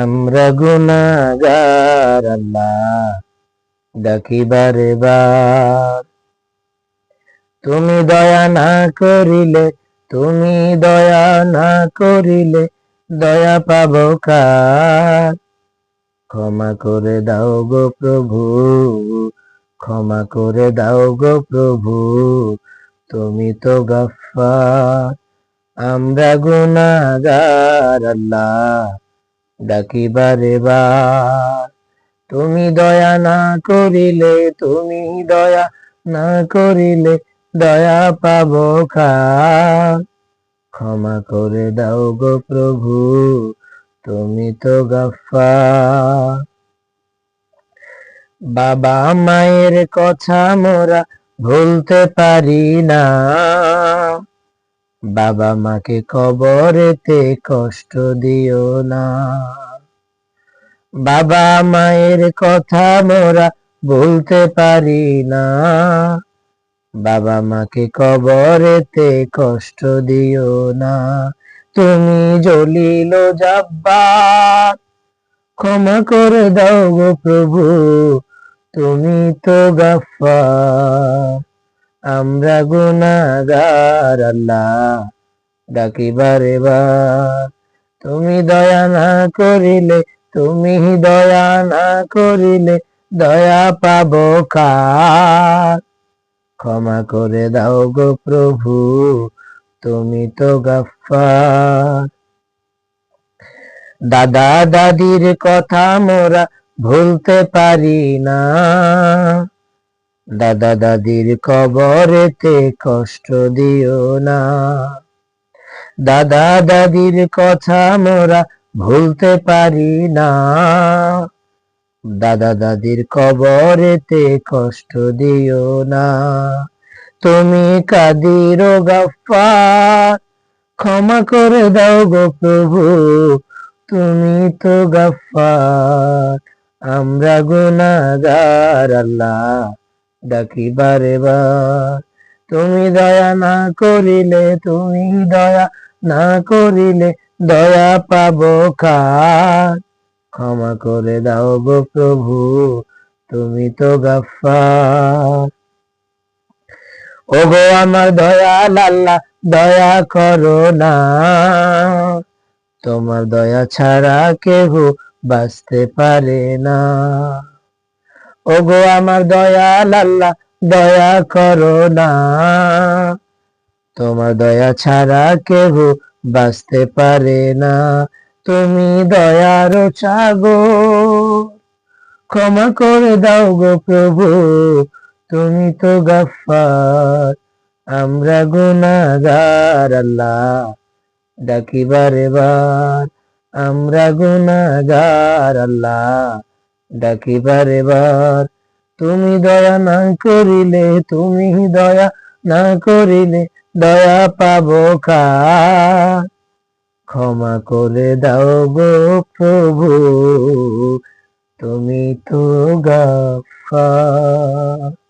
আমরা গুনাগার আল্লাহ। ডাকিবারে বার তুমি দয়া না করিলে, তুমি দয়া না করিলে দয়া পাব কার? ক্ষমা করে দাও গো প্রভু, ক্ষমা করে দাও গো প্রভু, তুমি তো গফফার। আমরা গুনাগার আল্লাহ। ডাকিবারে বার। তুমি দয়া না করিলে, তুমি দয়া না করিলে দয়া পাব ক্ষমা করে দাও গো প্রভু, তুমি তো গফফার বাবা মায়ের কথা মোরা ভুলতে পারি না। বাবা মাকে কবরেতে কষ্ট দিও না। বাবা মায়ের কথা মোরা ভুলতে পারি না। বাবা মাকে কবরেতে কষ্ট দিও না। তুমি জলিল জব্বার, ক্ষমা করে দাও গো প্রভু, তুমি তো গাফফার। আমরা গুনাগার আল্লাহ ডাকিবারে বার তুমি দয়া না করিলে, তুমি দয়া না করিলে দয়া পাব কার? ক্ষমা করে দাও গো প্রভু, তুমি তো গাফফার। দাদা দাদির কথা মোরা ভুলতে পারি না। দাদা দাদির কবরেতে কষ্ট দিও না। দাদা দাদির কথা মোরা ভুলতে পারি না। দাদা দাদির কবরেতে কষ্ট দিও না। তুমি কাদির গাফার ক্ষমা করে দাও গো প্রভু, তুমি তো গাফার আমরা গুনাগার আল্লাহ ডাকি, বারে বার তুমি দয়া না করিলে, তুমি দয়া না করিলে দয়া পাব কার? ক্ষমা করে দাও গো প্রভু, তুমি তো গাফার ওগো আমার দয়া লাল্লা দয়া করো না। তোমার দয়া ছাড়া কেহ বাঁচতে পারে না। ওগো আমার দয়াল আল্লাহ, দয়া করো না। তোমার দয়া ছাড়া কেহ বাঁচতে পারে না। তুমি দয়ার চাগো ক্ষমা করে দাও গো প্রভু, তুমি তো গাফার। আমরা গুনাগার আল্লাহ, ডাকিবারে বার আমরা গুনাগার আল্লাহ ডাকিবারে বার। তুমি দয়া না করিলে, তুমি দয়া না করিলে, দয়া পাব কার? ক্ষমা করে দাও গো প্রভু, তুমি তো গাফার।